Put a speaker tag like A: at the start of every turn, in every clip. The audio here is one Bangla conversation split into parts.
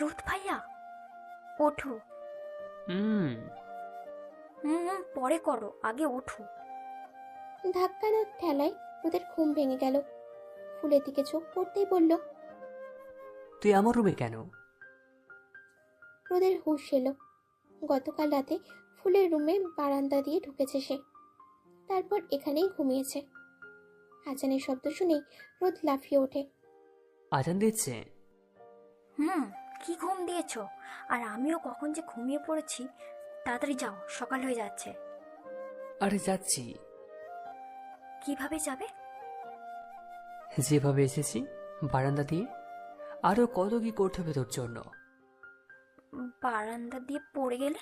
A: রোদ ভাইয়া। ওঠো।
B: হুম।
A: হুম হুম, পরে করো আগে ওঠো।
C: ধাক্কা না ঠেলায় ওদের ঘুম ভেঙে গেল। ফুলের দিকে চোখ পড়তেই বলল
B: তুই আমার রুমে কেন?
C: রোদের হুঁশ এলো। গতকাল রাতে ফুলের রুমে বারান্দা দিয়ে ঢুকেছে সে। তারপর এখানেই ঘুমিয়েছে। আজানের শব্দ শুনেই রোদ লাফিয়ে ওঠে।
B: আজান দিচ্ছে?
A: হুম। কি ঘুম দিয়েছ? আর আমিও কখন যে ঘুমিয়ে পড়েছি তাড়াতাড়ি যাও সকাল হয়ে যাচ্ছে।
B: আরে যাচ্ছি।
A: কীভাবে যাবে?
B: যেভাবে এসেছি বারান্দা দিয়ে আরও কত কি করতে হবে তোর জন্য?
A: বারান্দা দিয়ে পড়ে গেলে?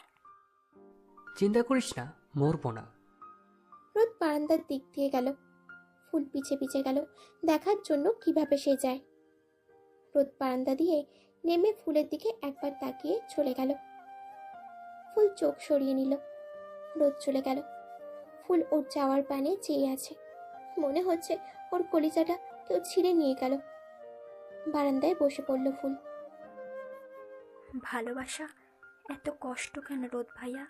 B: চিন্তা করিস না মরবো না।
C: রোদ বারান্দার দিক দিয়ে গেল ফুল পিছে পিছে গেল দেখার জন্য কীভাবে সে যায়। রোদ বারান্দা দিয়ে নেমে ফুলের দিকে একবার তাকিয়ে চলে গেল। ফুল চোখ সরিয়ে নিল। রোদ চলে গেল। ফুল ওর যাওয়ার পানে চেয়ে আছে। মনে হচ্ছে ওর কলিজাটা কেউ ছিঁড়ে নিয়ে গেল। বারান্দায় বসে পড়ল ফুল।
A: ভালোবাসা, এত কষ্ট কেন রোদ ভাইয়া?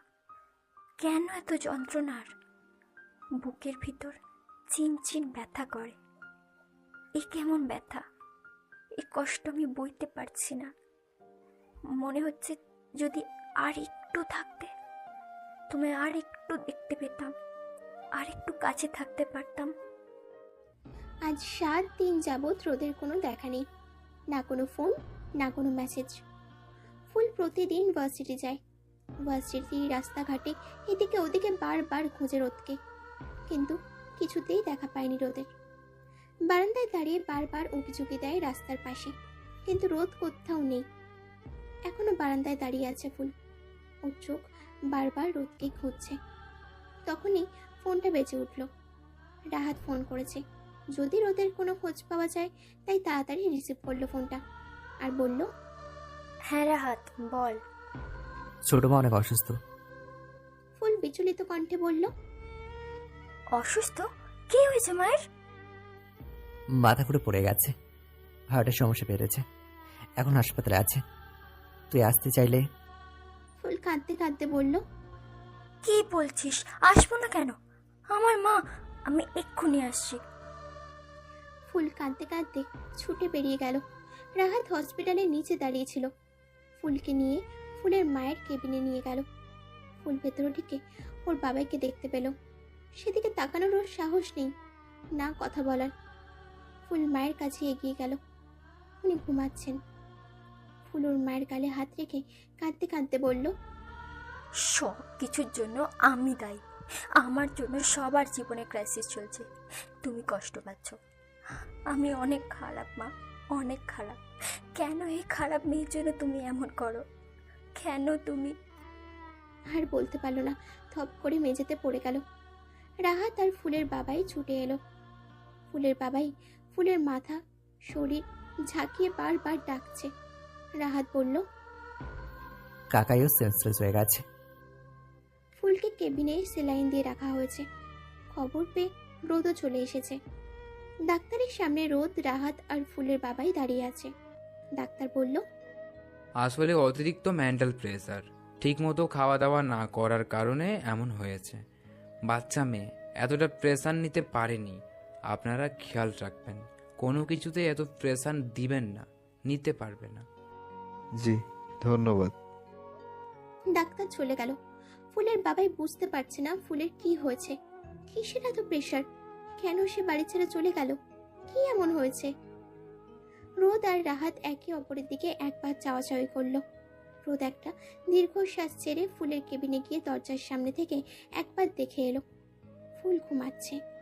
A: কেন এত যন্ত্রণার? বুকের ভিতর চিনচিন ব্যথা করে। এ কেমন ব্যথা? এ কষ্ট আমি বইতে পারছি না। মনে হচ্ছে যদি আর একটু থাকতে তুমি আর একটু দেখতে পেতাম, আর একটু কাছে থাকতে পারতাম।
C: আজ সাত দিন যাবৎ রোদের কোনো দেখা নেই, না কোনো ফোন, না কোনো মেসেজ। ফুল প্রতিদিন ভার্সিটি যায়। ভার্সিটি রাস্তাঘাটে এদিকে ওদিকে বারবার খোঁজে রোদকে। কিন্তু কিছুতেই দেখা পায়নি রোদের। বারান্দায় দাঁড়িয়ে বারবার উঁকিঝুঁকি দেয় রাস্তার পাশে কিন্তু রোদ কোথাও নেই। এখনও বারান্দায় দাঁড়িয়ে আছে ফুল। ওর চোখ বারবার রোদকে খুঁজছে তখনই ফোনটা বেজে উঠল। রাহাত ফোন করেছে। যদি রোদের কোনো খোঁজ পাওয়া যায় তাই তাড়াতাড়ি রিসিভ করল ফোনটা আর বলল
A: হ্যাঁ রাহাত বল।
D: ছোট মা অনেক অসুস্থ।
C: ফুল বিচলিত কণ্ঠে বলল
A: অসুস্থ? কি হয়েছে মায়ের?
D: মাথা ঘুরে পড়ে গেছে। হার্টের সমস্যা বেড়েছে। এখন হাসপাতালে আছে। তুই আসতে চাইলে
C: ফুল কাঁদতে কাঁদতে বলল
A: কি বলছিস? আসব না কেন? আমার মা আমি এক্ষুনি আসছি।
C: ফুল কাঁদতে কাঁদতে ছুটে বেরিয়ে গেল। রাহাত হসপিটালের নিচে দাঁড়িয়েছিল ফুলকে নিয়ে ফুলের মায়ের কেবিনে নিয়ে গেল। ফুল ভেতরে ঢুকে ওর বাবাকে দেখতে পেল। সেদিকে তাকানোর ওর সাহস নেই। না কথা বলার। ফুল মায়ের কাছে এগিয়ে গেল। উনি ঘুমাচ্ছেন। ফুল ওর মায়ের গালে হাত রেখে কাঁদতে কাঁদতে বলল
A: সব কিছুর জন্য আমি দায়ী। আমার জন্য সবার জীবনে ক্রাইসিস চলছে। তুমি কষ্ট পাচ্ছ। আমি অনেক খারাপ মা অনেক খারাপ। কেন এই খারাপ মেয়ের জন্য তুমি এমন করো? কেন তুমি?
C: আর বলতে পারল না থপ করে মেঝেতে পড়ে গেল। রাহাত আর ফুলের বাবাই ছুটে এলো। ফুলের বাবাই ফুলের মাথা শরীর ঝাঁকিয়ে বারবার ডাকছে। রাহাত বলল
D: কাকাইও সেন্সলেস হয়ে গেছে।
C: ফুলকে কেবিনে সেলাইন দিয়ে রাখা হয়েছে। খবর পেয়ে রোদও চলে এসেছে। ডাক্তারের সামনে রোদ রাহাত আর ফুলের বাবাই দাঁড়িয়ে আছে। ডাক্তার বলল
E: আসলে অতিরিক্ত মেন্টাল প্রেসার ঠিকমতো খাওয়া দাওয়া না করার কারণে এমন হয়েছে। বাচ্চা মেয়ে এতটা প্রেসার নিতে পারেনি। আপনারা খেয়াল রাখবেন কোনো কিছুতে এত প্রেসার দিবেন না নিতে পারবে না।
F: জি ধন্যবাদ।
C: ডাক্তার চলে গেল। ফুলের বাবাই বুঝতে পারছে না ফুলের কি হয়েছে। কিসের এত প্রেশার কেন সে বাড়ি ছেড়ে চলে গেল? কি এমন হয়েছে? রোদ আর রাহাত একে অপরের দিকে একবার চাওয়াচাওয়ি করল। রোদ একটা দীর্ঘশ্বাস ছেড়ে ফুলের কেবিনে গিয়ে দরজার সামনে থেকে একবার দেখে এলো। ফুল ঘুমাচ্ছে।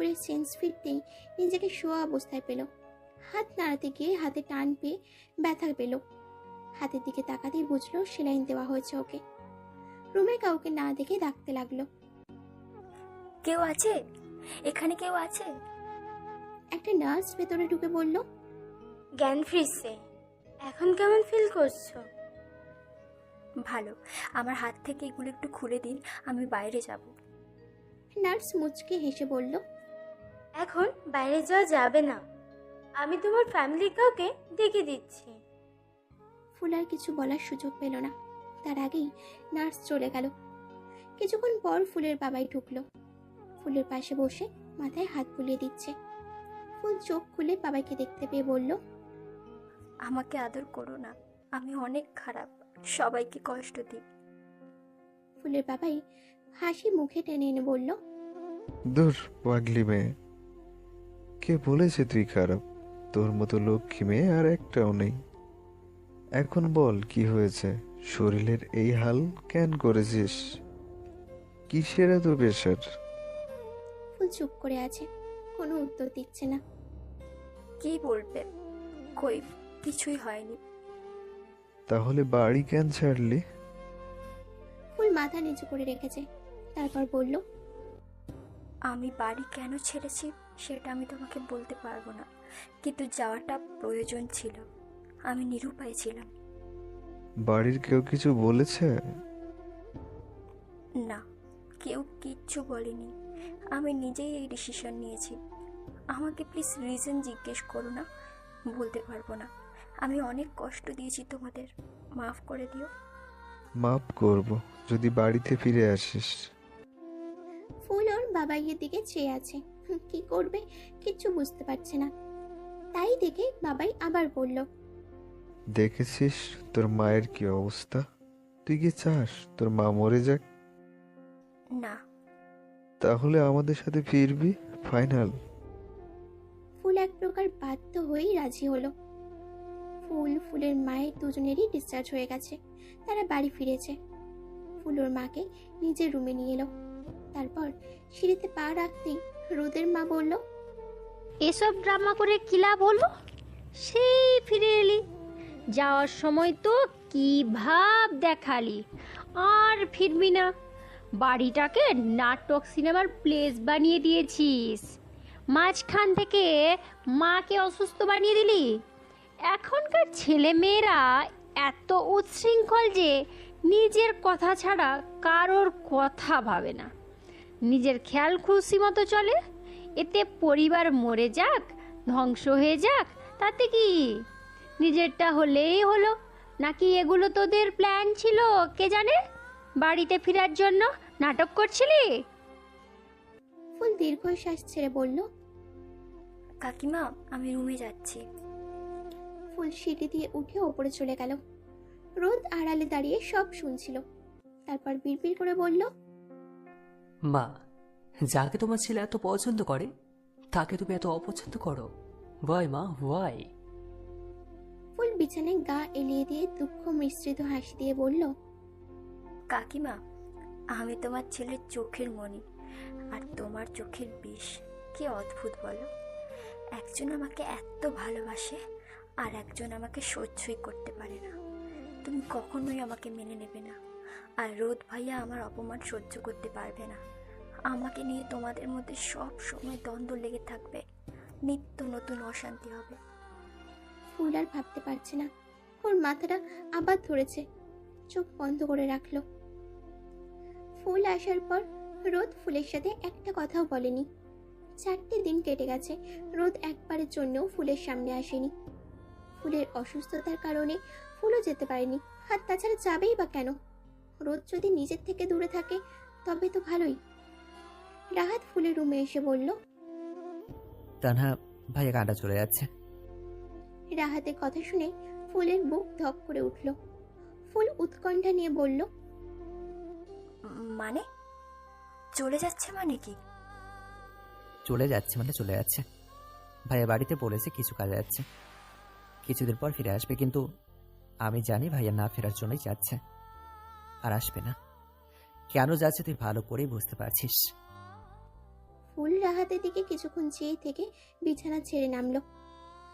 C: ফুলের সেন্স ফিরতেই নিজেকে শোয়া অবস্থায় পেল। হাত নাড়াতে গিয়ে হাতে টান পেয়ে ব্যথা পেল। হাতের দিকে তাকাতেই বুঝলো সেলাইন দেওয়া হয়েছে ওকে। রুমে কাউকে না দেখে ডাকতে লাগল।
A: কেউ আছে? এখানে কেউ আছে?
C: একটা নার্স ভেতরে ঢুকে বলল
G: জ্ঞান ফিরছে। এখন কেমন ফিল করছ?
A: ভালো। আমার হাত থেকে এগুলো একটু খুলে দিন আমি বাইরে যাব।
C: নার্স মুচকে হেসে বলল
G: এখন বাইরে যাওয়া যাবে না। আমি তোমার ফ্যামিলি কাউকে ডেকে দিচ্ছি।
C: ফুল আর কিছু বলার সুযোগ পেল না। তার আগেই নার্স চলে গেল। কিছুক্ষণ পর ফুলের বাবাই ঢুকলো। ফুলের পাশে বসে মাথায় হাত বুলিয়ে দিচ্ছে। ফুল চোখ খুলে বাবাকে দেখতে পেয়ে বলল
A: আমাকে আদর করো না। আমি অনেক খারাপ। সবাইকে কষ্ট দিই।
C: ফুলের বাবাই হাসি মুখে টেনে এনে বলল
F: দূর পাগলি মেয়ে। কে বলেছে তুই খারাপ? তোর মতো লক্ষ্মী মেয়ে আর একটাও নেই। এখন বল কি হয়েছে? শরীরের এই হাল কেন করেছিস? কিসের এত প্রেশার?
C: ফুল চুপ করে আছে কোনো উত্তর দিচ্ছে না।
A: কি বলবে? কই কিছুই হয়নি।
F: তাহলে বাড়ি কেন ছাড়লি?
C: ফুল মাথা নিচু করে রেখেছে তারপর বলল
A: আমি বাড়ি কেন ছেড়েছি? সেটা আমি তোমাকে বলতে পারব না। কিন্তু যাওয়াটা প্রয়োজন ছিল। আমি নিরুপায় ছিলাম।
F: বাড়ির কেউ কিছু বলেছে?
A: না কেউ কিচ্ছু বলেনি। আমি নিজেই এই ডিসিশন নিয়েছি। আমাকে প্লিজ রিজন জিজ্ঞেস করো না বলতে পারব না। আমি অনেক কষ্ট দিয়েছি তোমাদের। মাফ করে দিও।
F: মাফ করব যদি বাড়িতে ফিরে আসিস।
C: ফুল ওর বাবাইয়ের দিকে চেয়ে আছে। কি করবে কিচ্ছু বুঝতে পারছে না। তাই দেখে বাবাই আবার বলল
F: দেখেছিস তোর মায়ের কি অবস্থা? তুই কি চাস তোর মা মরে যাক?
A: না।
F: তাহলে আমাদের সাথে ফিরবি ফাইনাল।
C: ফুল এক প্রকার বাধ্য হয়েই রাজি হলো। ফুল ফুলের মায়ের দুজনেরই ডিসচার্জ হয়ে গেছে তারা বাড়ি ফিরেছে। ফুল ওর মাকে নিজের রুমে নিয়ে এলো। তারপর সিঁড়িতে পা রাখতেই রোদের মা বলল,
H: এসব ড্রামা করে কি লাভ হলো? সেই ফিরে এলি। যাওয়ার সময় তো কি ভাব দেখালি। আর ফিরবি না। বাড়িটাকে নাটক সিনেমার প্লেস বানিয়ে দিয়েছিস। মাঝখান থেকে মাকে অসুস্থ বানিয়ে দিলি। এখনকার ছেলে মেয়েরা এত উচ্ছৃঙ্খল যে নিজের কথা ছাড়া কারোর কথা ভাবে না। নিজের খেয়াল খুশি মতো চলে। এতে পরিবার মরে যাক ধ্বংস হয়ে যাক তাতে কি? নিজেরটা হলেই হলো। নাকি এগুলো তোদের প্ল্যান ছিল কে জানে? বাড়িতে ফেরার জন্য নাটক করছিলি?
C: ফুল দীর্ঘশ্বাস ছেড়ে বলল
A: কাকিমা আমি রুমে যাচ্ছি।
C: ফুল সিঁড়ি দিয়ে উঠে ওপরে চলে গেল। রোদ আড়ালে দাঁড়িয়ে সব শুনছিল। তারপর বিড়বিড় করে বলল
B: মা যাকে তোমার ছেলে এত পছন্দ করে তাকে তুমি এত অপছন্দ করো? ওয়াই মা ওয়াই
C: ফুল বিছানায় গা এলিয়ে দিয়ে দুঃখ মিশ্রিত হাসি দিয়ে বলল
A: কাকিমা আমি তোমার ছেলের চোখের মণি আর তোমার চোখের বিষ কি অদ্ভুত বলো? একজন আমাকে এত ভালোবাসে আর একজন আমাকে সহ্যই করতে পারে না। তুমি কখনোই আমাকে মেনে নেবে না। আর রোদ ভাইয়া আমার অপমান সহ্য করতে পারবে না। আমাকে নিয়ে তোমাদের মধ্যে সব সময় দ্বন্দ্ব লেগে থাকবে। নিত্য নতুন অশান্তি হবে।
C: ফুল আর ভাবতে পারছে না। ওর মাথাটা আবার ধরেছে। চোখ বন্ধ করে রাখল। ফুল আসার পর রোদ ফুলের সাথে একটা কথাও বলেনি। চারটে দিন কেটে গেছে। রোদ একবারের জন্যও ফুলের সামনে আসেনি। ফুলের অসুস্থতার কারণে ফুলও যেতে পারেনি। আর তাছাড়া যাবেই বা কেন? রোদ যদি নিজের থেকে দূরে থাকে তবে তো ভালোই। রাহাত ফুলের রুমে এসে বলল
D: তানহা ভাইয়া কাঁটা চলে যাচ্ছে।
C: রাহাতের কথা শুনে ফুলের বুক ধক করে উঠল। ফুল উৎকণ্ঠা নিয়ে বলল
A: মানে? চলে যাচ্ছে মানে কি?
D: চলে যাচ্ছে মানে চলে যাচ্ছে। ভাইয়া বাড়িতে বলেছে কিছু কাজে যাচ্ছে। কিছুদিন পর ফিরে আসবে কিন্তু আমি জানি ভাইয়া না ফেরার জন্যই যাচ্ছে। আর আসবে না। কেন যাচ্ছে তুই ভালো করেই বুঝতে পারছিস।
C: ফুল রাহাতের দিকে কিছুক্ষণ চেয়ে থেকে বিছানা ছেড়ে নামলো।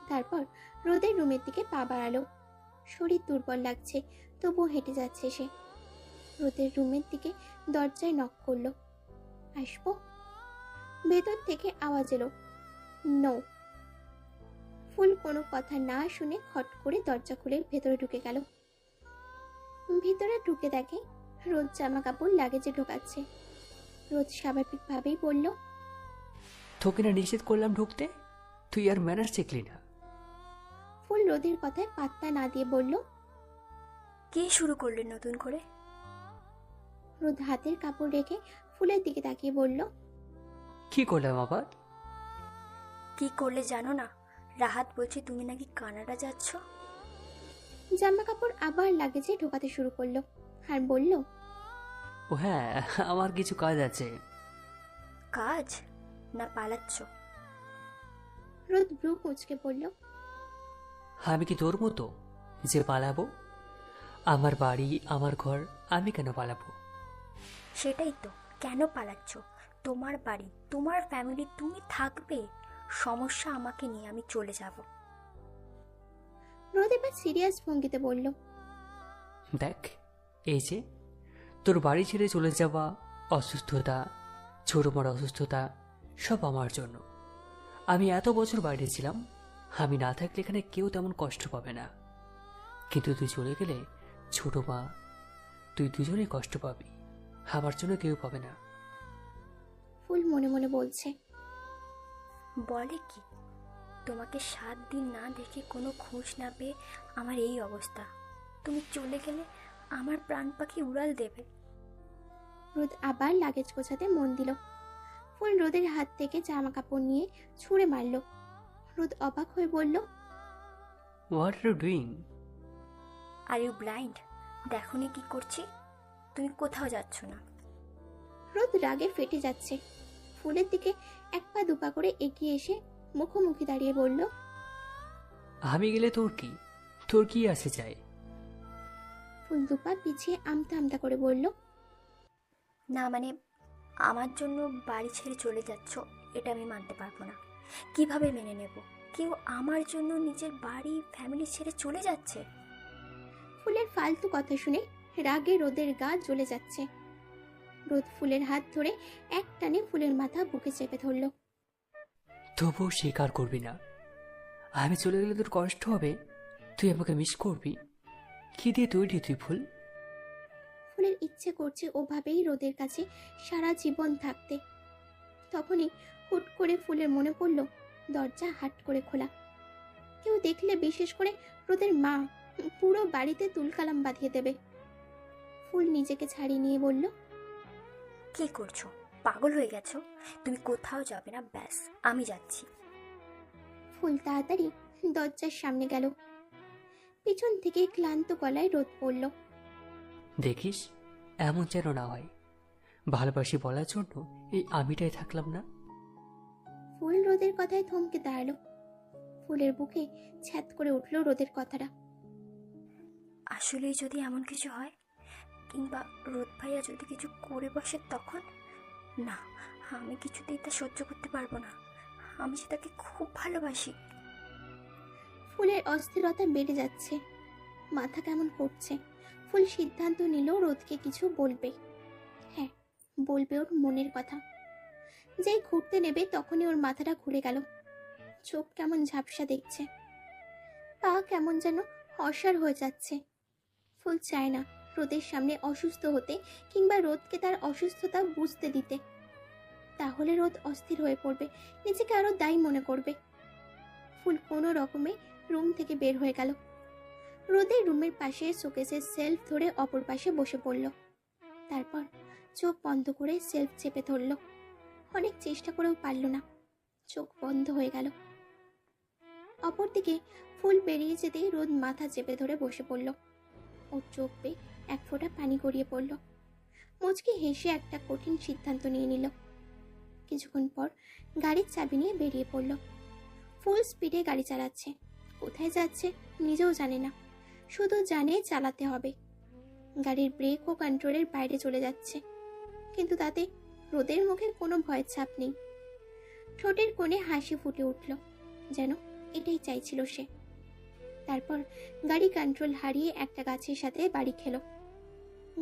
C: তারপর রোদের রুমের দিকে পা বাড়ালো। শরীর দুর্বল লাগছে, তবুও হেঁটে যাচ্ছে সে। রোদের রুমের দিকে দরজায় নক করল। আসব? ভেতর থেকে আওয়াজ এলো। নো ফুল কোনো কথা না শুনে খট করে দরজা খুলে ভেতরে ঢুকে গেল। ভিতরে ঢুকে দেখে রোদ জামা কাপড় লাগেজে ঢোকাচ্ছে। রোদ স্বাভাবিকভাবেই বলল
B: তোকে না নিষেধ করলাম ঢুকতে? তুই আর ম্যানার শিখলি না?
C: ফুল রোদের কথায় পাত্তা না দিয়ে বলল
A: কে শুরু করলেন নতুন করে?
C: রোদ হাতের কাপড় রেখে ফুলের দিকে তাকিয়ে বলল
B: কি করলাম আবার
A: কি করলে জানো না রাহাত বলছে তুমি নাকি কানাডা যাচ্ছ?
C: জামা কাপড় আবার লাগেজে ঢোকাতে শুরু করল আর বলল
B: ও হ্যাঁ আমার কিছু কাজ আছে।
A: কাজ? না পালাচ্ছ।
C: রোদ ব্রু কুচকে বলল
B: আমি কি তোর মতো যে পালাবো? আমার বাড়ি আমার ঘর আমি কেন পালাবো?
A: সেটাই তো কেন পালাচ্ছ? তোমার বাড়ি তোমার ফ্যামিলি তুমি থাকবে। সমস্যা আমাকে নিয়ে আমি চলে যাব।
C: রোদ এবার সিরিয়াস ভঙ্গিতে বলল
B: দেখ এই যে তোর বাড়ি ছেড়ে চলে যাওয়া অসুস্থতা ছোট বড় অসুস্থতা সব আমার জন্য। আমি এত বছর বাইরে ছিলাম আমি না থাকলে এখানে কেউ তেমন কষ্ট পাবে না। কিন্তু তুই চলে গেলে ছোট মা তুই দুজনেই কষ্ট পাবি আমার জন্য কেউ পাবে না।
C: ফুল মনে মনে বলছে
A: বলে কি? তোমাকে সাত দিন না দেখে কোনো খোঁজ না পেয়ে আমার এই অবস্থা। তুমি চলে গেলে আমার প্রাণ পাখি উড়াল দেবে।
C: রোদ আবার লাগেজ গোছাতে মন দিল। ফুল রোদের হাত থেকে জামা কাপড় নিয়ে ছুঁড়ে মারল। রোদ অবাক হয়ে বলল
B: what are you doing
A: are you blind দেখনি কি করছি। তুমি কোথাও যাচ্ছ না।
C: রোদ রাগে ফেটে যাচ্ছে। ফুলের দিকে এক পা দুপা করে এগিয়ে এসে মুখোমুখি দাঁড়িয়ে বলল
B: আমি গেলে তোর কি? তোর কি আসে যায়?
C: ফুল দুপা পিছিয়ে আমতা আমতা করে বলল
A: না মানে আমার জন্য বাড়ি ছেড়ে চলে যাচ্ছ এটা আমি মানতে পারব না। কীভাবে মেনে নেব? কেউ আমার জন্য নিজের বাড়ি ফ্যামিলি ছেড়ে চলে যাচ্ছে?
C: ফুলের ফালতু কথা শুনে রাগে রোদের গা জ্বলে যাচ্ছে। রোদ ফুলের হাত ধরে এক টানে ফুলের মাথা বুকে চেপে ধরল।
B: তবুও স্বীকার করবি না। আমি চলে গেলে তোর কষ্ট হবে। তুই আমাকে মিস করবি। কি দিয়ে তৈরি তুই ফুল?
C: ফুলের ইচ্ছে করছে ওভাবেই রোদের কাছে সারা জীবন থাকতে। তখনই হুট করে ফুলের মনে পড়ল দরজা হাট করে খোলা। কেউ দেখলে বিশেষ করে রোদের মা পুরো বাড়িতে তুলকালাম বাঁধিয়ে দেবে। ফুল নিজেকে ছাড়িয়ে নিয়ে বলল
A: কি করছ? পাগল হয়ে গেছো? তুমি কোথাও যাবে না ব্যাস আমি যাচ্ছি।
C: ফুল তাড়াতাড়ি দরজার সামনে গেল। পিছন থেকে ক্লান্ত গলায় রোদ পড়ল।
B: দেখিস এমন যেন না হয়। ভালোবাসি বলার জন্য এই আমিটাই থাকলাম না।
C: ফুল রোদের কথায় থমকে দাঁড়াল। ফুলের বুকে ছ্যাত করে উঠল রোদের কথাটা।
A: আসলেই যদি এমন কিছু হয় কিংবা রোদ ভাইয়া যদি কিছু করে বসে তখন না, আমি কিছুতেই তা সহ্য করতে পারব না। আমি যে তাকে খুব ভালোবাসি।
C: ফুলের অস্থিরতা বেড়ে যাচ্ছে। মাথা কেমন করছে? ফুল সিদ্ধান্ত নিল রোদকে কিছু বলবে। হ্যাঁ বলবে ওর মনের কথা। যেই ঘুরতে নেবে তখনই ওর মাথাটা ঘুরে গেল। চোখ কেমন ঝাপসা দেখছে। পা কেমন যেন অসার হয়ে যাচ্ছে। ফুল চায় না। রোদের সামনে অসুস্থ হতে কিংবা রোদকে তার অসুস্থতা বুঝতে দিতে। তাহলে রোদ অস্থির হয়ে পড়বে, নিজেকে আরও দায়ী মনে করবে। ফুল কোনো রকমে রুম থেকে বের হয়ে গেল। রোদের রুমের পাশে শোকেসের সেলফ ধরে অপর পাশে বসে পড়ল। তারপর চোখ বন্ধ করে সেলফ চেপে ধরল। অনেক চেষ্টা করেও পারল না। চোখ বন্ধ হয়ে গেল। অপরদিকে ফুল বেরিয়ে যেতেই রোদ মাথা চেপে ধরে বসে পড়ল। ওর চোখ পেয়ে এক ফোঁটা পানি গড়িয়ে পড়ল। মুচকি হেসে একটা কঠিন সিদ্ধান্ত নিয়ে নিল। কিছুক্ষণ পর গাড়ির চাবি নিয়ে বেরিয়ে পড়ল। ফুল স্পিডে গাড়ি চালাচ্ছে। কোথায় যাচ্ছে নিজেও জানে না। শুধু জানে চালাতে হবে। গাড়ির ব্রেক ও কন্ট্রোলের বাইরে চলে যাচ্ছে। কিন্তু তাতে রোদের মুখে কোনো ভয়ের ছাপ নেই। ঠোঁটের কোণে হাসি ফুটে উঠল। যেন এটাই চাইছিল সে। তারপর গাড়ি কন্ট্রোল হারিয়ে একটা গাছের সাথে বাড়ি খেলো।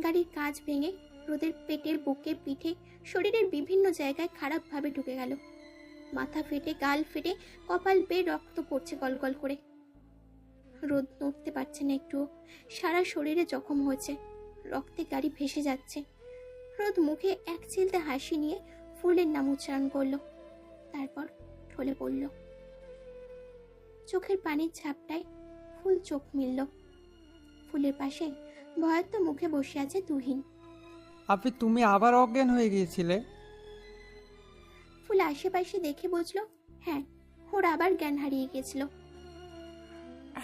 C: গাড়ির কাঁচ ভেঙে রোদের পেটের বুকে পিঠে শরীরের বিভিন্ন জায়গায় খারাপভাবে ঢুকে গেল। মাথা ফেটে, গাল ফেটে, কপাল বেয়ে রক্ত পড়ছে গলগল করে। রোদ নড়তে পারছে না একটু সারা শরীরে জখম হয়েছে। রক্তে গাড়ি ভেসে যাচ্ছে। রোদ মুখে এক চিলতে হাসি নিয়ে ফুলের নাম উচ্চারণ করল। তারপর ঠলে পড়ল। চোখের পানির ঝাপটায় ফুল চোখ মিলল। ফুলের পাশে ভয়ার্ত মুখে বসে আছে তুহিন।
I: আপনি তুমি আবার অজ্ঞান হয়ে গিয়েছিলে?
C: ফুল আশেপাশে দেখে বুঝলো হ্যাঁ ওর আবার জ্ঞান হারিয়ে গেছিল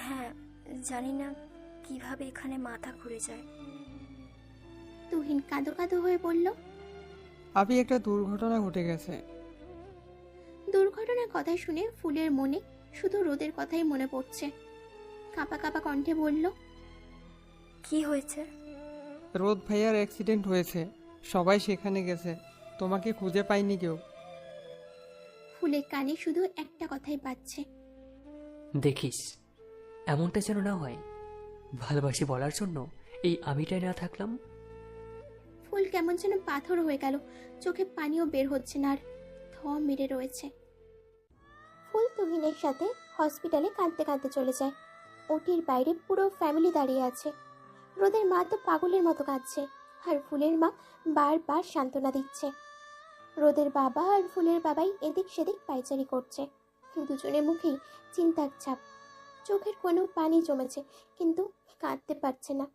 A: হ্যাঁ জানি না কীভাবে এখানে মাথা ঘুরে যায়।
C: তুহিন কাঁদো কাঁদো হয়ে বলল
I: আপনি একটা দুর্ঘটনা ঘটে গেছে।
C: দুর্ঘটনার কথা শুনে ফুলের মনে শুধু রোদের কথাই মনে পড়ছে। কাঁপা কাঁপা কণ্ঠে বলল
A: কি হয়েছে?
I: রোদ ভাইয়ার অ্যাক্সিডেন্ট হয়েছে। সবাই সেখানে গেছে। তোমাকে খুঁজে পাইনি কেউ।
C: ফুলের কানে শুধু একটা কথাই পাচ্ছে
B: দেখিস এমনটা যেন না হয়। ভালোবাসি বলার জন্য এই আমিটাই না থাকলাম?
C: ফুল কেমন যেন পাথর হয়ে গেল। চোখে পানিও বের হচ্ছে না আর থ মেরে রয়েছে। ফুল তুহিনের সাথে হসপিটালে কাঁদতে কাঁদতে চলে যায়। ওটির বাইরে পুরো ফ্যামিলি দাঁড়িয়ে আছে। রোদের মা তো পাগলের মতো কাঁদছে আর ফুলের মা বারবার সান্ত্বনা দিচ্ছে। রোদের বাবা আর ফুলের বাবাই এদিক সেদিক পাইচারি করছে। দুজনের মুখেই চিন্তার ছাপ। চোখের কোনো পানি জমেছে, কিন্তু কাঁদতে পারছে না।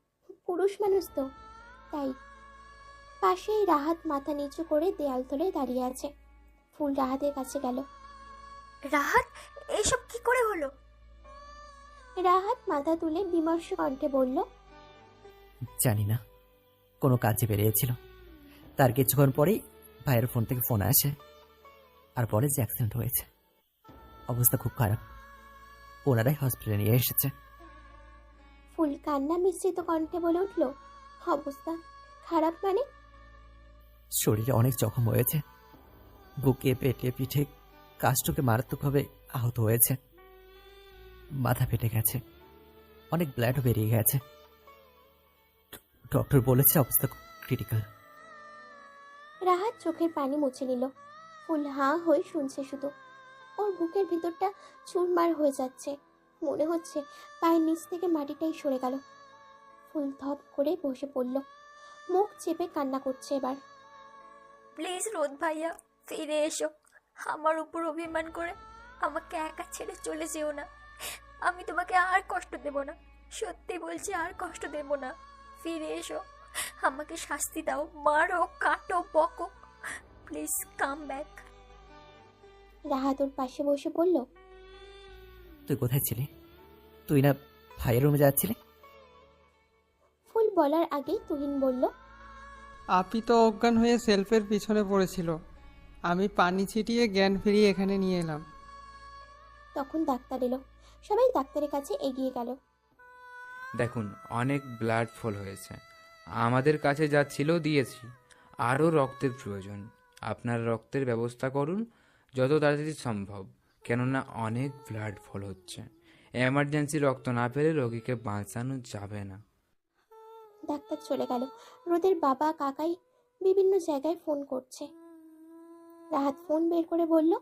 C: পুরুষ মানুষ তো, তাই। পাশেই রাহাত মাথা নিচু করে দেয়াল তলে দাঁড়িয়ে আছে। ফুল রাহাতের কাছে গেল।
A: রাহাত এইসব কি করে হলো?
C: রাহাত মাথা তুলে বিমর্ষ কণ্ঠে বলল
D: জানি না কোনো কাজে বেরিয়েছিল। তার কিছুক্ষণ পরেই ভাইয়ের ফোন থেকে ফোন আসে আর পরে যে অ্যাক্সিডেন্ট হয়েছে। অবস্থা খুব খারাপ। ওনারাই হসপিটালে নিয়ে এসেছে।
C: ফুল কান্না মিশ্রিত কণ্ঠে বলে উঠল অবস্থা খারাপ মানে?
D: শরীরে অনেক জখম হয়েছে। বুকে পেটে পিঠে কাষ্ঠকে মারাত্মকভাবে আহত হয়েছে। মাথা ফেটে গেছে। অনেক ব্লাডও বেরিয়ে গেছে। ডক্টর বলেছে অবস্থা ক্রিটিক্যাল
C: রাহাত চোখের পানি মুছে নিল। ফুল হাঁ হয়ে শুনছে শুধু। ওর বুকের ভিতরটা চুরমার হয়ে যাচ্ছে। মনে হচ্ছে পায়ের নিচ থেকে মাটিটাই সরে গেল। ফুল ধপ করে বসে পড়ল। মুখ চেপে কান্না করছে এবার।
A: প্লিজ রোদ ভাইয়া ফিরে এসো। আমার উপর অভিমান করে আমাকে একা ছেড়ে চলে যেও না। আমি তোমাকে আর কষ্ট দেব না। সত্যি বলছি আর কষ্ট দেব না। ফিরে এসো। আমাকে শাস্তি দাও। মারো কাটো বকো। Please come back.
C: রাহাত ওর পাশে বসে বলল
D: তুই কোথায় ছিলি? তুই না ভাইয়ের রুমে যাচ্ছিলি?
C: ফুল বলার আগেই তুহিন বলল
I: আপি তো অজ্ঞান হয়ে সেলফের পিছনে পড়েছিল। আমি পানি ছিটিয়ে জ্ঞান ফিরিয়ে এখানে নিয়ে এলাম।
C: তখন ডাক্তার এলো। সবাই ডাক্তারের কাছে এগিয়ে গেল।
E: দেখুন অনেক ব্লাড ফল হয়েছে। আমাদের কাছে যা ছিল দিয়েছি। আরও রক্তের প্রয়োজন। আপনার রক্তের ব্যবস্থা করুন যত তাড়াতাড়ি সম্ভব কেননা অনেক ব্লাড ফল হচ্ছে। এমার্জেন্সি রক্ত না পেলে রোগীকে বাঁচানো যাবে না।
C: ডাক্তার চলে গেল। রোদের বাবা কাকাই বিভিন্ন জায়গায় ফোন করছে। রাহাত ফোন বের করে বলল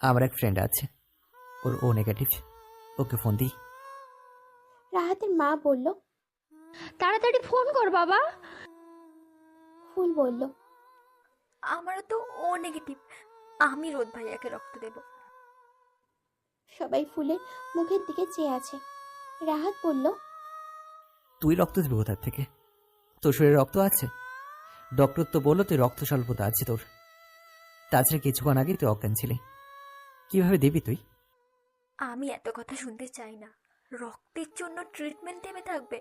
D: আমার এক ফ্রেন্ড আছে। ওর ও নেগেটিভ ওকে ফোন দিই
C: রাহাতের মা বলল
H: তাড়াতাড়ি ফোন কর বাবা।
C: ফুল বলল
A: আমারও তো ও নেগেটিভ আমি রোদ ভাইয়াকে রক্ত দেব।
C: সবাই ফুলের মুখের দিকে চেয়ে আছে। রাহাত বলল
D: তুই রক্ত দিবি কোথার থেকে? তোর শরীরে রক্ত আছে? ডক্টর তো বলল তুই রক্ত স্বল্পতা আছে তোর। তাছাড়া কিছুক্ষণ আগে তুই অজ্ঞান ছিলি। কীভাবে দিবি তুই?
A: আমি এত কথা শুনতে চাই না। রক্তের জন্য ট্রিটমেন্ট থেমে থাকবে।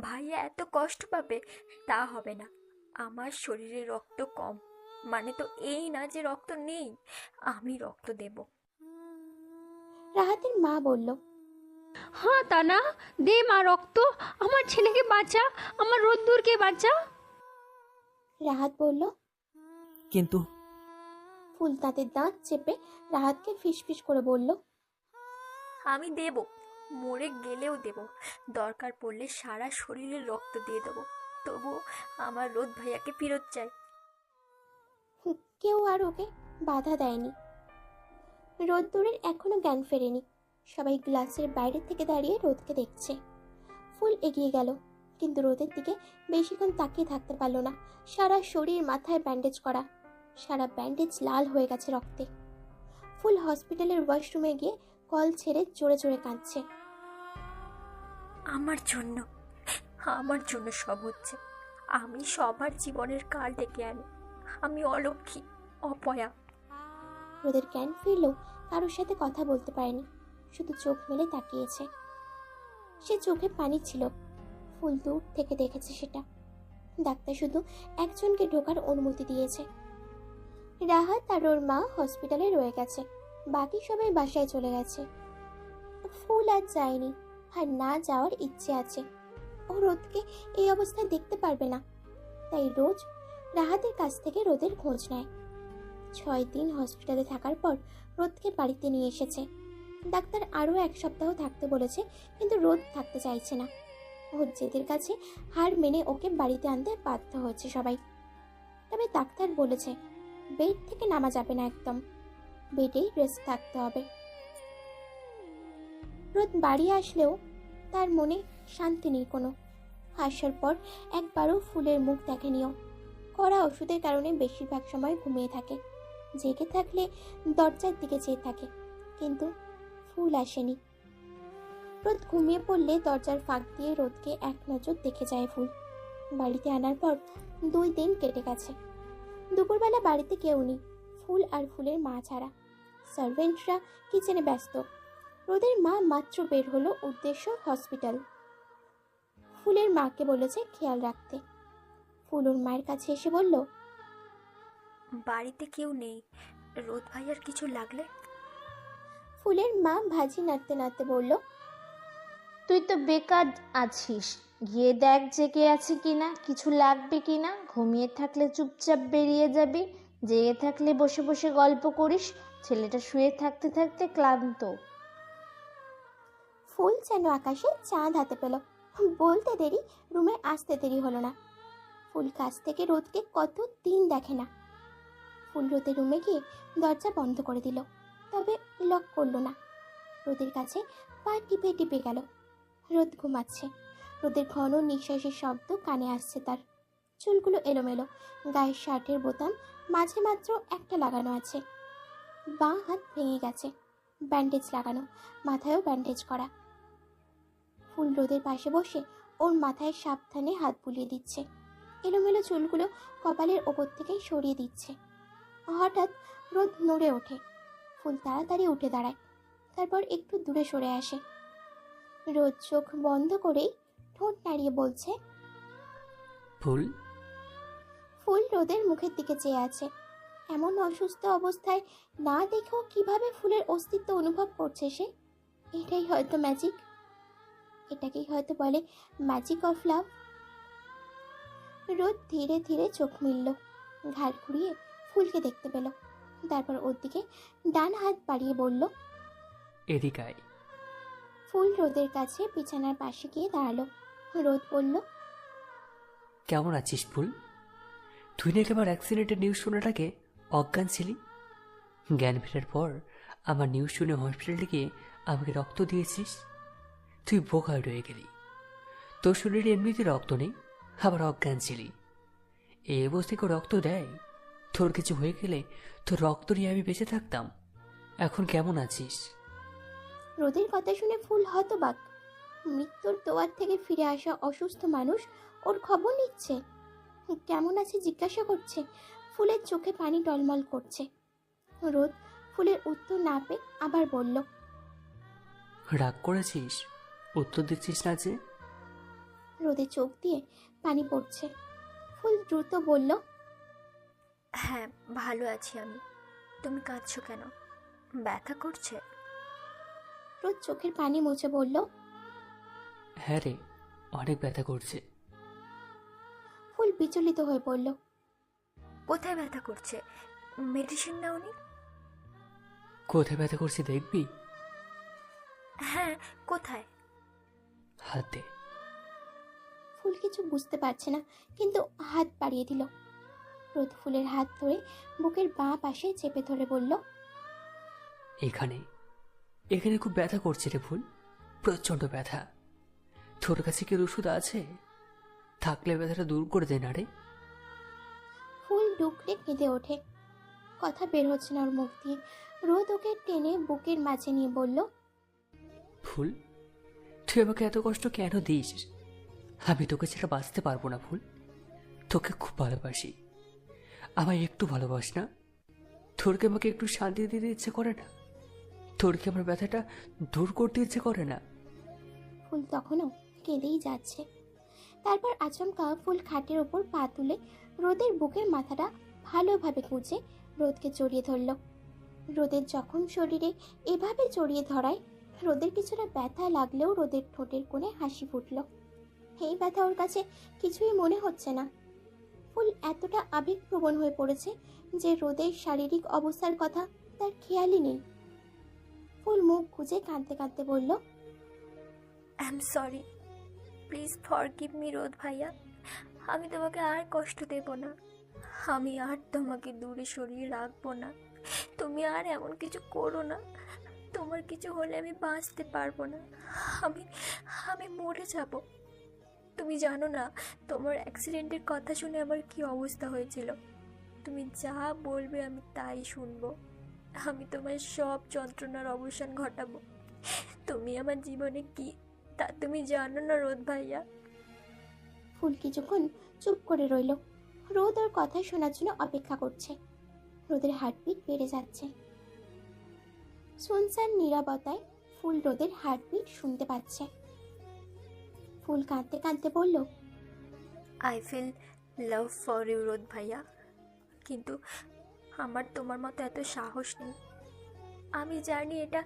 A: ভাইয়া এত কষ্ট পাবে তা হবে না। আমার শরীরে রক্ত কম। মানে তো এই না যে রক্ত নেই আমি রক্ত দেব।
C: রাহাতের মা বলল
H: হ্যাঁ তা না দে মা রক্ত। আমার ছেলেকে বাঁচা আমার রোদ্দুরকে বাঁচা।
C: রাহাত বলল
D: কিন্তু
C: ফুল তাঁতের দাঁত চেপে রাহাতকে ফিসফিস করে বলল
A: আমি দেব। মরে গেলেও দেব। দরকার পড়লে সারা শরীরে রক্ত দিয়ে দেবো। তবু আমার রোদ ভাইয়াকে ফেরত চাই।
C: কেউ আর ওকে বাধা দেয়নি। রোদ্দুরের এখনও জ্ঞান ফেরেনি। সবাই গ্লাসের বাইরে থেকে দাঁড়িয়ে রোদকে দেখছে। ফুল এগিয়ে গেল, কিন্তু রোদের দিকে বেশিক্ষণ তাকিয়ে থাকতে পারল না। সারা শরীর মাথায় ব্যান্ডেজ করা। সারা ব্যান্ডেজ লাল হয়ে গেছে রক্তে। ফুল হসপিটালের ওয়াশরুমে গিয়ে কল ছেড়ে জোরে জোরে কাঁদছে।
A: আমার জন্য আমার জন্য সব হচ্ছে। আমি সবার জীবনের কাল ডেকে আনি। আমি অলক্ষী অপয়া।
C: রোদের জ্ঞান ফিরলেও কারোর সাথে কথা বলতে পারেনি। শুধু চোখ মেলে তাকিয়েছে। সে চোখে পানি ছিল। ফুল দূর থেকে দেখেছে সেটা। ডাক্তার শুধু একজনকে ঢোকার অনুমতি দিয়েছে। রাহাত আর ওর মা হসপিটালে রয়ে গেছে। বাকি সবাই বাসায় চলে গেছে। ফুল আর যায়নি, আর না যাওয়ার ইচ্ছে আছে। ও রোদকে এই অবস্থায় দেখতে পারবে না। তাই রোজ রাহাতের কাছ থেকে রোদের খোঁজ নেয়। ছয় দিন হসপিটালে থাকার পর রোদকে বাড়িতে নিয়ে এসেছে। ডাক্তার আরও এক সপ্তাহ থাকতে বলেছে, কিন্তু রোদ থাকতে চাইছে না। ওর জেদের কাছে হার মেনে ওকে বাড়িতে আনতে বাধ্য হয়েছে সবাই। তবে ডাক্তার বলেছে, বেড থেকে নামা যাবে না একদম। বেডেই রেস্ট থাকতে হবে। রোদ বাড়ি আসলেও তার মনে শান্তি নেই কোনো। আসার পর একবারও ফুলের মুখ দেখেনিও কড়া ওষুধের কারণে বেশিরভাগ সময় ঘুমিয়ে থাকে। জেগে থাকলে দরজার দিকে চেয়ে থাকে, কিন্তু ফুল আসেনি। রোদ ঘুমিয়ে পড়লে দরজার ফাঁক দিয়ে রোদকে এক নজর দেখে যায় ফুল। বাড়িতে আনার পর দুই দিন কেটে গেছে। দুপুরবেলা বাড়িতে কেউ নেই। ফুল আর ফুলের মা ছাড়া। সার্ভেন্টরা কিচেনে ব্যস্ত। রোদের মা মাত্র বের হলো উদ্দেশ্য হসপিটাল। ফুলের মাকে বলেছে খেয়াল রাখতে। ফুল ওর মায়ের কাছে এসে বলল
A: বাড়িতে কেউ নেই। রোদ ভাইয়ার কিছু লাগলে?
C: ফুলের মা ভাজি নাড়তে নাড়তে বলল
J: তুই তো বেকার আছিস। গিয়ে দেখ জেগে আছে কিনা কিছু লাগবে কিনা। ঘুমিয়ে থাকলে চুপচাপ বেরিয়ে যাবি। জেগে থাকলে বসে বসে গল্প করিস, ছেলেটা শুয়ে থাকতে থাকতে ক্লান্ত।
C: ফুল যেন আকাশে চাঁদ হাতে পেল। বলতে দেরি, রুমে আসতে দেরি হলো না। ফুল কাছ থেকে রোদকে কত দিন দেখে না। ফুল রোদের রুমে গিয়ে দরজা বন্ধ করে দিল, তবে লক করল না। রোদের কাছে পা টিপে টিপে গেল। রোদ ঘুমাচ্ছে। রোদের ঘন নিঃশ্বাসের শব্দ কানে আসছে তার। চুলগুলো এলোমেলো। গায়ের শার্টের বোতাম মাঝে মাত্র একটা লাগানো আছে। বাঁ হাত ভেঙে গেছে। ব্যান্ডেজ লাগানো। মাথায়ও ব্যান্ডেজ করা। ফুল রোদের পাশে বসে ওর মাথায় সাবধানে হাত বুলিয়ে দিচ্ছে। এলোমেলো চুলগুলো কপালের ওপর থেকেই সরিয়ে দিচ্ছে। হঠাৎ রোদ নড়ে ওঠে। ফুল তাড়াতাড়ি উঠে দাঁড়ায়। তারপর একটু দূরে সরে আসে। রোদ চোখ বন্ধ করেই ঠোঁট নাড়িয়ে বলছে,
B: ফুল
C: ফুল রোদের মুখের দিকে চেয়ে আছে। এমন অসুস্থ অবস্থায় না দেখেও কীভাবে ফুলের অস্তিত্ব অনুভব করছে সে? এটাই হয়তো ম্যাজিক এটাকেই হয়তো বলে ম্যাজিক অফ লাভ রোদ ধীরে ধীরে চোখ মিলল। ঘাড় ঘুরিয়ে ফুলকে দেখতে পেল। তারপর ওর দিকে ডান হাত বাড়িয়ে বলল
B: এদিক আয়।
C: ফুল রোদের কাছে বিছানার পাশে গিয়ে দাঁড়াল। রোদ বলল
B: কেমন আছিস ফুল? তুই নাকি আমার অ্যাক্সিডেন্টের নিউজ শোনাটাকে অজ্ঞান ছিলি? জ্ঞান ফেরার পর আমার নিউজ শুনে হসপিটালে গিয়ে আমাকে রক্ত দিয়েছিস? তুই বোকা রয়ে গেলি। তোর শরীরে এমনিতে রক্ত নেই, আবার অজ্ঞান ছিলি। এই অবস্থায় কেউ রক্ত দেয়? তোর কিছু হয়ে গেলে তোর রক্ত নিয়ে আমি বেঁচে থাকতাম। এখন কেমন আছিস?
C: রোদের কথা শুনে ফুল হতবাক। মৃত্যুর দোয়ার থেকে ফিরে আসা অসুস্থ মানুষ ওর খবর নিচ্ছে। কেমন আছে জিজ্ঞাসা করছে? ফুলের চোখে পানি টলমল করছে। রোদ ফুলের উত্তর না পেয়ে আবার বলল
B: রাগ করেছিস? উত্তর দিচ্ছিস না যে?
C: রোদে চোখ দিয়ে পানি পড়ছে। ফুল দ্রুত বলল
A: হ্যাঁ ভালো আছি আমি। তুমি কাঁদছো কেন? ব্যথা করছে?
C: রোদ চোখের পানি মুছে বলল
B: হ্যাঁ রে অনেক ব্যথা করছে।
C: বিচলিত হয়ে পড়ল।
A: কোথায় ব্যথা করছে? মেডিসিন নাওনি
B: কোথায় ব্যথা করছে দেখবি?
A: হ্যাঁ কোথায়?
B: হাতে।
C: ফুল কিছু বুঝতে পারছে না কিন্তু হাত বাড়িয়ে দিল। রোদ ফুলের হাত ধরে বুকের বাঁ পাশে চেপে ধরে বলল
B: এখানে এখানে খুব ব্যথা করছে রে ফুল প্রচণ্ড ব্যথা। তোর কাছে কি ওষুধ আছে? থাকলে ব্যথাটা দূর করে দে না রে।
C: ফুল ডুকরে কেঁদে ওঠে। কথা বের হচ্ছে না ওর মুখ দিয়ে। রোদ ওকে টেনে বুকের মাঝে নিয়ে বলল
B: ফুল তুই আমাকে এত কষ্ট কেন দিস? আমি তোকে ছাড়া বাঁচতে পারব না ফুল। তোকে খুব ভালোবাসি। আমায় একটু ভালোবাস না। তোর কি আমাকে একটু শান্তি দিতে ইচ্ছে করে না? তোর কি আমার ব্যথাটা দূর করতে ইচ্ছে করে না?
C: ফুল তখনও কেঁদেই যাচ্ছে। তারপর আচমকা ফুল খাটের ওপর পা তুলে রোদের বুকের মাথাটা ভালোভাবে কুঁচে রোদকে জড়িয়ে ধরল। রোদের যখন শরীরে এভাবে জড়িয়ে ধরায় রোদের কিছুটা ব্যথা লাগলেও রোদের ঠোঁটের কোণে হাসি ফুটল। এই ব্যথা ওর কাছে কিছুই মনে হচ্ছে না। ফুল এতটা আবেগপ্রবণ হয়ে পড়েছে যে রোদের শারীরিক অবস্থার কথা তার খেয়ালই নেই। ফুল মুখ গুজে কাঁদতে কাঁদতে বলল
A: I am sorry please forgive me Rod ভাইয়া আমি তোমাকে আর কষ্ট দেব না। আমি আর তোমাকে দূরে সরিয়ে রাখব না। তুমি আর এমন কিছু করো না। তোমার কিছু হলে আমি বাঁচতে পারব না। আমি আমি মরে যাব। তুমি জানো না, তোমার অ্যাক্সিডেন্টের কথা শুনে আমার কি অবস্থা হয়েছিল। তুমি যা বলবে আমি তাই শুনব। আমি তোমার সব যন্ত্রণার অবসান ঘটাবো। তুমি আমার জীবনে কি তা তুমি জানো না রোদ ভাইয়া?
C: ফুল কিছুক্ষণ চুপ করে রইল রোদ ওর কথা শোনার জন্য অপেক্ষা করছে। রোদের হার্টবিট বেড়ে যাচ্ছে। সুনসান নীরবতায় ফুল রোদের হার্টবিট শুনতে পাচ্ছে। ফুল কাঁদতে কাঁদতে বলল
A: I feel love for you Rod ভাইয়া। কিন্তু আমার তোমার মতো এত সাহস নেই। আমি জানি এটা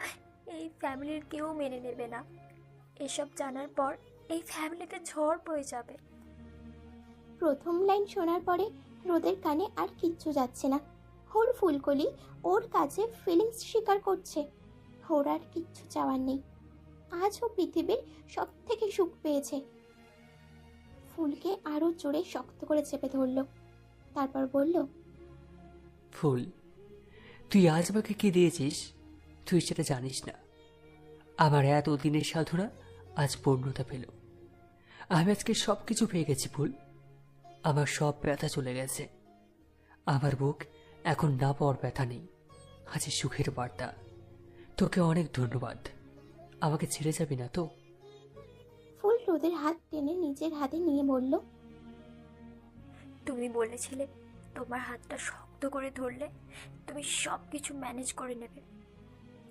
A: এই ফ্যামিলির কেউ মেনে নেবে না। এসব জানার পর এই ফ্যামিলিতে ঝড় বয়ে যাবে।
C: প্রথম লাইন শোনার পরে রোদের কানে আর কিচ্ছু যাচ্ছে না। ওর ফুলকলি ওর কাছে ফিলিংস স্বীকার করছে। ওর আর কিচ্ছু চাওয়ার নেই। আজও পৃথিবীর সব থেকে সুখ পেয়েছে। ফুলকে আরও জোরে শক্ত করে চেপে ধরলো। তারপর বলল
B: ফুল তুই আজ আমাকে কি দিয়েছিস? তুই সেটা জানিস না। আমার এত দিনের সাধনা আজ পূর্ণতা পেল। আমি আজকে সব কিছু পেয়ে গেছি ফুল। আমার সব ব্যথা চলে গেছে। আমার বুক এখন না পাওয়ার ব্যথা নেই। আছে সুখের বার্তা। তোকে অনেক ধন্যবাদ। আমাকে ছেড়ে যাবি না তো?
C: ফুল রোদের হাত টেনে নিজের হাতে নিয়ে বলল
A: তুমি বলেছিলে তোমার হাতটা শক্ত করে ধরলে তুমি সব কিছু ম্যানেজ করে নেবে।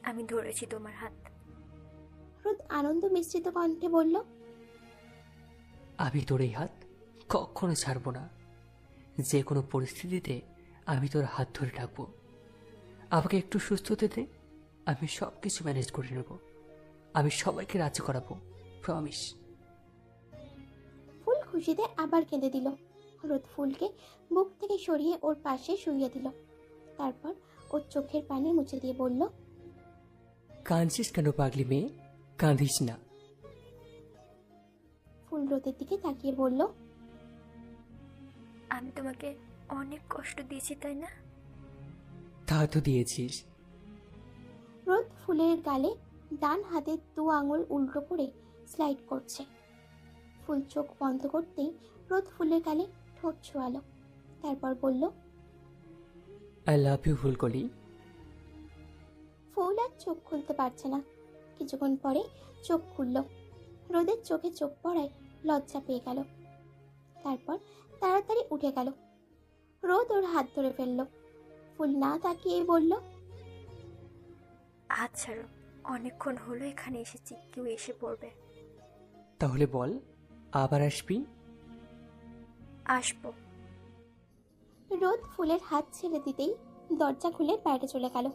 A: আমি ধরেছি তোমার হাত।
C: রোদ আনন্দ মিশ্রিত কণ্ঠে বলল
B: আমি তোর এই হাত কখনো ছাড়বো না। যে কোনো পরিস্থিতিতে আমি তোর হাত ধরে রাখব। আমাকে একটু সুস্থ হতে আমি সব কিছু ম্যানেজ করে নেব। আমি সবাইকে রাজি করাবো প্রমিস।
C: ফুল খুশিতে আবার কেঁদে দিল। রোদ ফুলকে বুক থেকে সরিয়ে ওর পাশে শুইয়ে দিল। তারপর ওর চোখের পানি মুছে দিয়ে বলল
B: কাঁদছিস কেন পাগলি মেয়ে? কাঁদিস না।
C: ফুল রোদের দিকে তাকিয়ে বলল
A: আমি তোমাকে অনেক কষ্ট দিয়েছি তাই না?
B: তা তো দিয়েছিস।
C: রোদ ফুলের গালে ডান হাতের দু আঙুল উল্টো করে স্লাইড করছে। ফুল চোখ বন্ধ করতেই রোদ ফুলের গালে ঠোঁট ছোঁয়ালো। তারপর বলল
B: আই লাভ ইউ ফুলকলি।
C: ফুল আর চোখ খুলতে পারছে না। কিছুক্ষণ পরে চোখ খুলল। রোদের চোখে চোখ পড়ায় লজ্জা পেয়ে গেল। তারপর তাড়াতাড়ি উঠে গেল। রোদ ওর হাত ধরে ফেলল। ফুল না তাকিয়ে বলল
A: আচ্ছা রো, অনেকক্ষণ হলো এখানে এসেছি কেউ এসে পড়বে।
B: তাহলে বল আবার আসবি?
A: আসব।
C: রোদ ফুলের হাত ছেড়ে দিতেই দরজা খুলে বাইরে চলে গেল।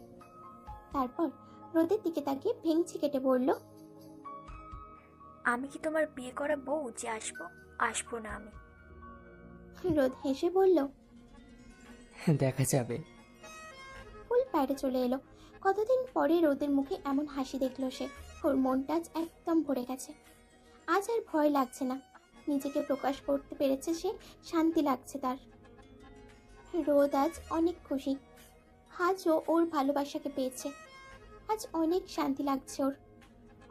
C: তারপর রোদের দিকে তাকিয়ে ভেঙচি কেটে বলল
A: আমি কি তোমার বিয়ে করা বউ যে আসব? আসব না আমি।
C: রোদ হেসে বলল
B: দেখা যাবে।
C: ফুল বাইরে চলে এলো। কতদিন পরে রোদের মুখে এমন হাসি দেখল সে? ওর মনটা আজ একদম ভরে গেছে। আজ আর ভয় লাগছে না। নিজেকে প্রকাশ করতে পেরেছে সে শান্তি লাগছে তার। রোদ আজ অনেক খুশি। আজও ওর ভালোবাসাকে পেয়েছে। আজ অনেক শান্তি লাগছে ওর।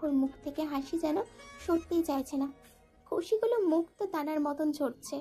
C: ওর মুখ থেকে হাসি যেন সরতেই চাইছে না। খুশিগুলো মুক্ত দানার মতন ঝরছে।